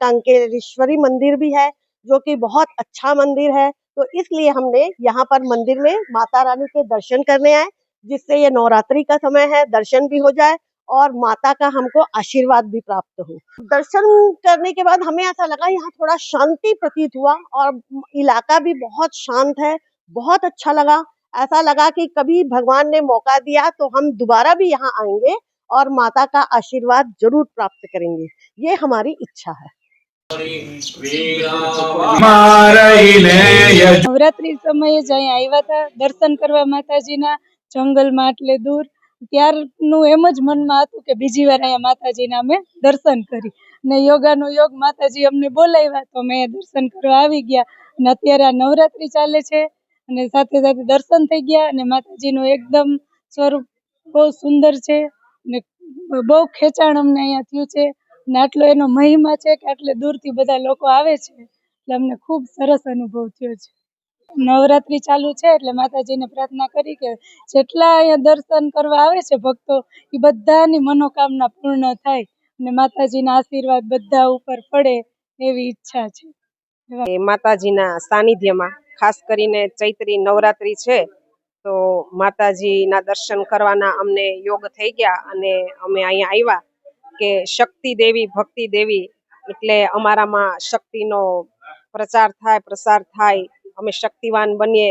टंकेश्वरी मंदिर भी है, जो कि बहुत अच्छा मंदिर है। तो इसलिए हमने यहाँ पर मंदिर में माता रानी के दर्शन करने आए, जिससे ये नवरात्रि का समय है, दर्शन भी हो जाए और माता का हमको आशीर्वाद भी प्राप्त हो। दर्शन करने के बाद हमें ऐसा लगा यहाँ थोड़ा शांति प्रतीत हुआ और इलाका भी बहुत शांत है, बहुत अच्छा लगा। ऐसा लगा कि कभी भगवान ने मौका दिया तो हम दोबारा भी यहाँ आएँगे और माता का आशीर्वाद ज़रूर प्राप्त करेंगे। ये हमारी इच्छा है। નવરાત્રી સમયે જ અહીંયા આવ્યા હતા, દર્શન કરવા માતાજીના જંગલમાં એટલે દૂર. ત્યારનું એમ જ મનમાં હતું કે બીજી વાર અહીંયા માતાજીના અમે દર્શન કરી. ને યોગાનો યોગ માતાજી અમને બોલાવ્યા તો અમે દર્શન કરવા આવી ગયા. અને અત્યારે આ નવરાત્રી ચાલે છે અને સાથે સાથે દર્શન થઈ ગયા અને માતાજીનું એકદમ સ્વરૂપ બહુ સુંદર છે ને બહુ ખેંચાણ અમને અહીંયા થયું છે. ને આટલો એનો મહિમા છે કે આટલે દૂરથી બધા લોકો આવે છે, એટલે અમને ખૂબ સરસ અનુભવ થયો છે. નવરાત્રી ચાલુ છે એટલે માતાજીને પ્રાર્થના કરી કે જેટલા અહીંયા દર્શન કરવા આવે છે ભક્તો એ બધાની મનોકામના પૂર્ણ થાય અને માતાજીના આશીર્વાદ બધા ઉપર પડે એવી ઈચ્છા છે. માતાજીના સાનિધ્યમાં, ખાસ કરીને ચૈત્રી નવરાત્રી છે, તો માતાજીના દર્શન કરવાના અમને યોગ થઈ ગયા અને અમે અહીંયા આવ્યા. કે શક્તિ દેવી, ભક્તિ દેવી એટલે અમારામાં શક્તિનો પ્રચાર થાય, પ્રસાર થાય. અમે શક્તિવાન બનીએ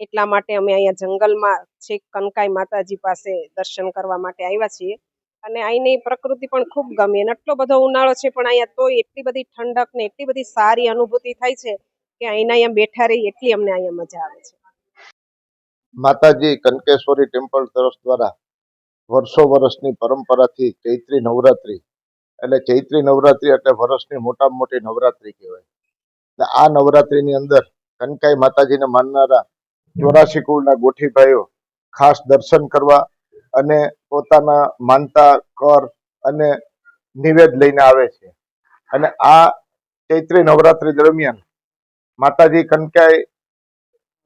એટલા માટે અમે અહીંયા જંગલમાં છેક કનકાઈ માતાજી પાસે દર્શન કરવા માટે આવ્યા છીએ. અને અહીંની પ્રકૃતિ પણ ખૂબ ગમે. અને એટલો બધો ઉનાળો છે, પણ અહીંયા તોય એટલી બધી ઠંડક ને એટલી બધી સારી અનુભૂતિ થાય છે કે અહીંના અહીંયા બેઠા રહી એટલી અમને અહીંયા મજા આવે છે. માતાજી કનકેશ્વરી ટેમ્પલ તરફ દ્વારા વર્ષો વર્ષની પરંપરાથી ચૈત્રી નવરાત્રી. એટલે ચૈત્રી નવરાત્રિ એટલે વર્ષની મોટામાં મોટી નવરાત્રિ કહેવાય. એટલે આ નવરાત્રીની અંદર કનકાઈ માતાજીને માનનારા ચોરાશી કુળના ગોઠીભાઈઓ ખાસ દર્શન કરવા અને પોતાના માનતા, કર અને નિવેદ લઈને આવે છે. અને આ ચૈત્રી નવરાત્રી દરમિયાન માતાજી કનકાઈ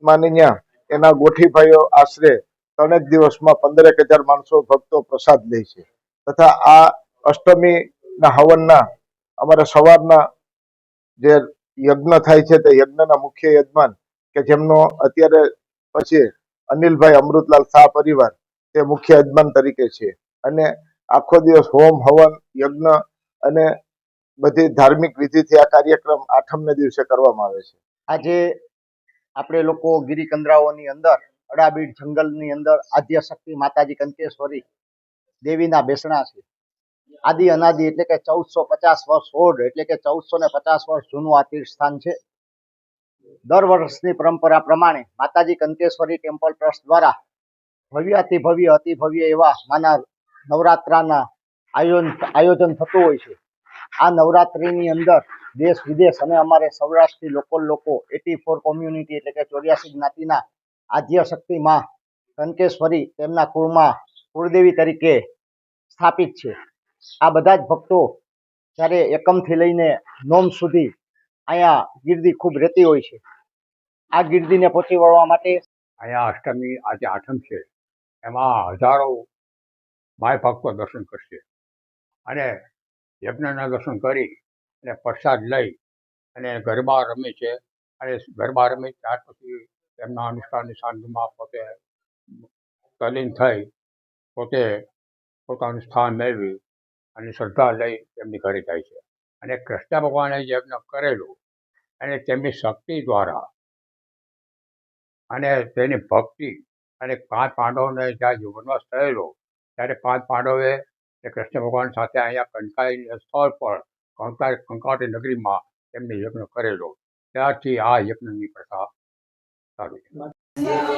માનીયા એના ગોઠીભાઈઓ આશરે ત્રણેક દિવસમાં પંદરેક હજાર માણસો ભક્તો પ્રસાદ લે છે. તથા આ અષ્ટમીના હવનના અમારે સવારના જે યજ્ઞ થાય છે તે યજ્ઞના મુખ્ય યજમાન કે જેમનો અત્યારે પછી અનિલભાઈ અમૃતલાલ શાહ પરિવાર તે મુખ્ય યજમાન તરીકે છે. અને આખો દિવસ હોમ, હવન, યજ્ઞ અને બધી ધાર્મિક વિધિથી આ કાર્યક્રમ આઠમને દિવસે કરવામાં આવે છે. આજે આપણે લોકો ગિરિકંદરાઓની અંદર અડાબીડ જંગલની અંદર આદ્ય શક્તિ માતાજી કંકેશ્વરી દેવીના બેસણા છે. આદિ અનાદિ એટલે કે ચૌદસો પચાસ વર્ષ ઓઢ એટલે કે ચૌદસો ને પચાસ વર્ષ જૂનું આ તીર્થસ્થાન છે. દર વર્ષની પરંપરા પ્રમાણે માતાજી કંકેશ્વરી ટેમ્પલ ટ્રસ્ટ દ્વારા ભવ્ય અતિ ભવ્ય અતિ ભવ્ય એવા માના નવરાત્રાના આયોજન આયોજન થતું હોય છે. આ નવરાત્રિની અંદર દેશ વિદેશ અને અમારે સૌરાષ્ટ્રથી લોકો લોકો એટી ફોર કોમ્યુનિટી એટલે કે ચોર્યાસી જ્ઞાતિના આદ્ય શક્તિ માં કંકેશ્વરી તેમના કુળમાં કુળદેવી તરીકે સ્થાપિત છે. આ બધા જ ભક્તો જ્યારે એકમથી લઈને નોમ સુધી અહીંયા ગીરદી ખૂબ રહેતી હોય છે. આ ગીરદીને પહોંચી વળવા માટે અહીંયા અષ્ટમી, આજે આઠમ છે. એમાં હજારો માય ભક્તો દર્શન કરશે. અને યજ્ઞના દર્શન કરી અને પ્રસાદ લઈ અને ગરબા રમે છે. અને ગરબા રમે ત્યાર પછી એમના અનુષ્ઠાનની સાંજમાં પોતે તલીન થઈ પોતે પોતાનું સ્થાન મેળવી અને શ્રદ્ધા લઈ તેમની ઘરે જાય છે. અને કૃષ્ણ ભગવાને યજ્ઞ કરેલું અને તેમની શક્તિ દ્વારા અને તેની ભક્તિ અને પાંચ પાંડવોને જ્યારે જીવનવાસ થયેલો ત્યારે પાંચ પાંડવે એ કૃષ્ણ ભગવાન સાથે અહીંયા કંકાઈ સ્થળ પર કંકા કંકાટી નગરીમાં તેમને યજ્ઞ કરેલો. ત્યારથી આ યજ્ઞની પ્રથા ચાલુ છે